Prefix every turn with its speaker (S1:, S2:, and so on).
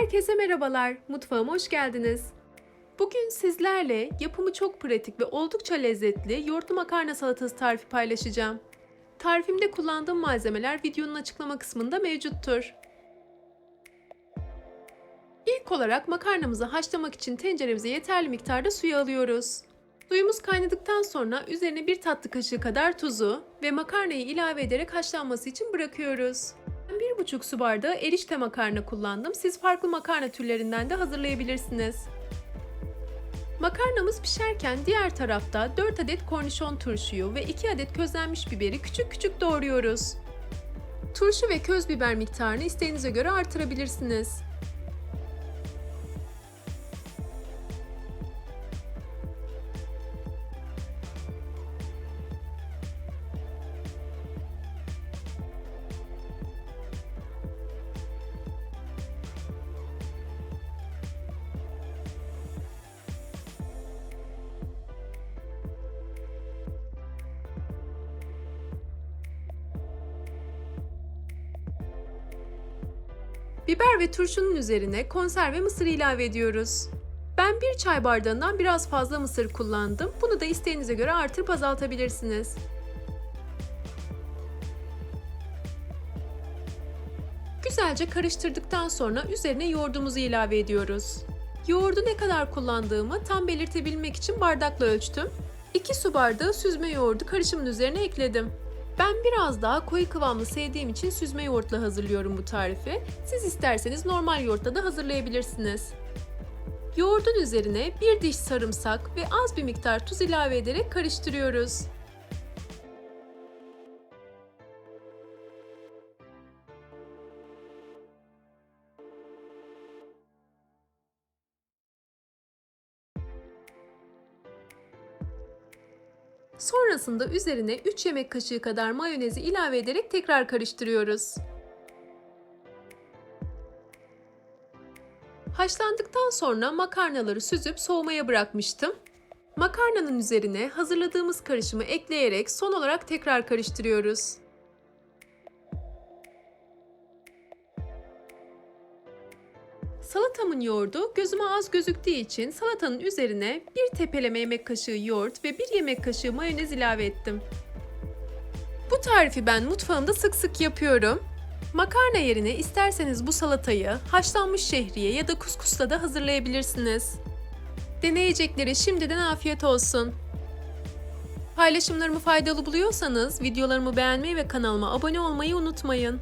S1: Herkese merhabalar, mutfağıma hoş geldiniz. Bugün sizlerle yapımı çok pratik ve oldukça lezzetli yoğurtlu makarna salatası tarifi paylaşacağım. Tarifimde kullandığım malzemeler videonun açıklama kısmında mevcuttur. İlk olarak makarnamızı haşlamak için tenceremize yeterli miktarda suyu alıyoruz. Suyumuz kaynadıktan sonra üzerine bir tatlı kaşığı kadar tuzu ve makarnayı ilave ederek haşlanması için bırakıyoruz. Ben bir buçuk su bardağı erişte makarna kullandım. Siz farklı makarna türlerinden de hazırlayabilirsiniz. Makarnamız pişerken diğer tarafta 4 adet kornişon turşuyu ve 2 adet közlenmiş biberi küçük küçük doğruyoruz. Turşu ve köz biber miktarını isteğinize göre artırabilirsiniz. Biber ve turşunun üzerine konserve mısır ilave ediyoruz. Ben bir çay bardağından biraz fazla mısır kullandım. Bunu da isteğinize göre artırıp azaltabilirsiniz. Güzelce karıştırdıktan sonra üzerine yoğurdumuzu ilave ediyoruz. Yoğurdu ne kadar kullandığımı tam belirtebilmek için bardakla ölçtüm. 2 su bardağı süzme yoğurdu karışımın üzerine ekledim. Ben biraz daha koyu kıvamlı sevdiğim için süzme yoğurtla hazırlıyorum bu tarifi. Siz isterseniz normal yoğurtla da hazırlayabilirsiniz. Yoğurdun üzerine bir diş sarımsak ve az bir miktar tuz ilave ederek karıştırıyoruz. Sonrasında üzerine 3 yemek kaşığı kadar mayonezi ilave ederek tekrar karıştırıyoruz. Haşlandıktan sonra makarnaları süzüp soğumaya bırakmıştım. Makarnanın üzerine hazırladığımız karışımı ekleyerek son olarak tekrar karıştırıyoruz. Salatamın yoğurdu gözüme az gözüktüğü için salatanın üzerine bir tepeleme yemek kaşığı yoğurt ve bir yemek kaşığı mayonez ilave ettim. Bu tarifi ben mutfağımda sık sık yapıyorum. Makarna yerine isterseniz bu salatayı haşlanmış şehriye ya da kuskusla da hazırlayabilirsiniz. Deneyecekleri şimdiden afiyet olsun. Paylaşımlarımı faydalı buluyorsanız videolarımı beğenmeyi ve kanalıma abone olmayı unutmayın.